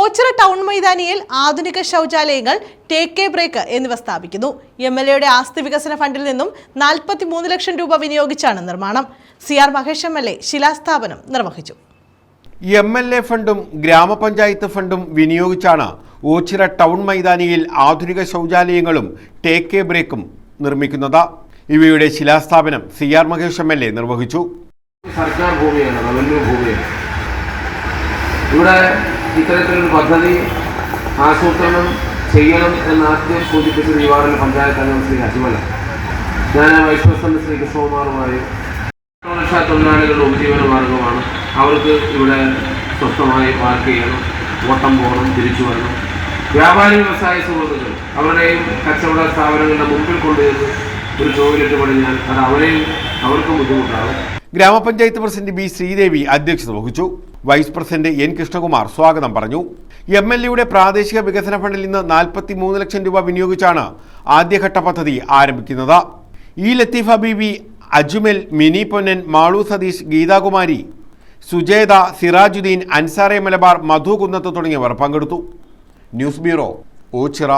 Ochira town മൈതാനിയിൽ ആധുനിക ശൗചാലയങ്ങൾ take K break എന്നിവ സ്ഥാപിക്കുന്നു. എം എൽ എയുടെ ആസ്തി വികസന ഫണ്ടിൽ നിന്നും നാൽപ്പത്തി മൂന്ന് ലക്ഷം രൂപ വിനിയോഗിച്ചാണ് നിർമ്മാണം. C R Mahesh M L A ശിലാസ്ഥാപനം നിർവഹിച്ചു. എം എൽ എ ഫണ്ടും ഗ്രാമപഞ്ചായത്ത് ഫണ്ടും വിനിയോഗിച്ചാണ് ഓച്ചിറ ടൗൺ മൈതാനിയിൽ ആധുനിക ശൗചാലയങ്ങളും ടേക്ക് കെ ബ്രേക്കും നിർമ്മിക്കുന്നത്. ഇവയുടെ ശിലാസ്ഥാപനം C R Mahesh M L A നിർവഹിച്ചു. സർക്കാർ ഭൂമിയാണ് റവന്യൂ ഭൂമിയാണ്. ഇവിടെ ഇത്തരത്തിലൊരു പദ്ധതി ആസൂത്രണം ചെയ്യണം എന്ന് ആദ്യം സൂചിപ്പിച്ചത് നിവാരണ പഞ്ചായത്ത് അംഗം ശ്രീ അജ്മല. ഞാൻ വൈസ് പ്രസിഡന്റ് ശ്രീ കൃഷ്ണകുമാറുമായും ഓട്ടോറിക്ഷ തൊഴിലാളികളുടെ ഉപജീവന മാർഗമാണ്. അവർക്ക് ഇവിടെ സ്വസ്ഥമായി പാർക്ക് ചെയ്യണം ഓട്ടം പോകണം തിരിച്ചു വരണം. വ്യാപാരി വ്യവസായ സുഹൃത്തുക്കൾ അവരുടെയും കച്ചവട സ്ഥാപനങ്ങളുടെ മുമ്പിൽ കൊണ്ടുവരുന്ന ഒരു ടോയ്ലറ്റ് പണിഞ്ഞാൽ അത് അവരെയും അവർക്കും ബുദ്ധിമുട്ടാകും. ഗ്രാമപഞ്ചായത്ത് പ്രസിഡന്റ് ബി ശ്രീദേവി അധ്യക്ഷത വഹിച്ചു. വൈസ് പ്രസിഡന്റ് എൻ കൃഷ്ണകുമാർ സ്വാഗതം പറഞ്ഞു. എം എൽ എയുടെ പ്രാദേശിക വികസന ഫണ്ടിൽ നിന്ന് നാൽപ്പത്തി മൂന്ന് ലക്ഷം രൂപ വിനിയോഗിച്ചാണ് ആദ്യഘട്ട പദ്ധതി ആരംഭിക്കുന്നത്. ഇ ലത്തീഫ ബീവി അജ്മൽ മിനി പൊന്നൻ മാളു സതീഷ് ഗീതാകുമാരി സുജേത സിറാജുദ്ദീൻ അൻസാറെ മലബാർ മധു കുന്നത്ത് തുടങ്ങിയവർ പങ്കെടുത്തു. News bureau Ochira.